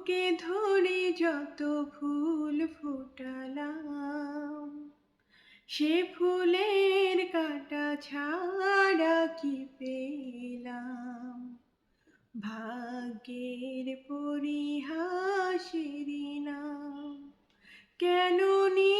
বুকে ধরে যত ফুল ফোটালাম, সে ফুলের কাটা ছাড়া কি পেলাম? ভাগ্যের পরিহাসের নাম কেন নিয়তির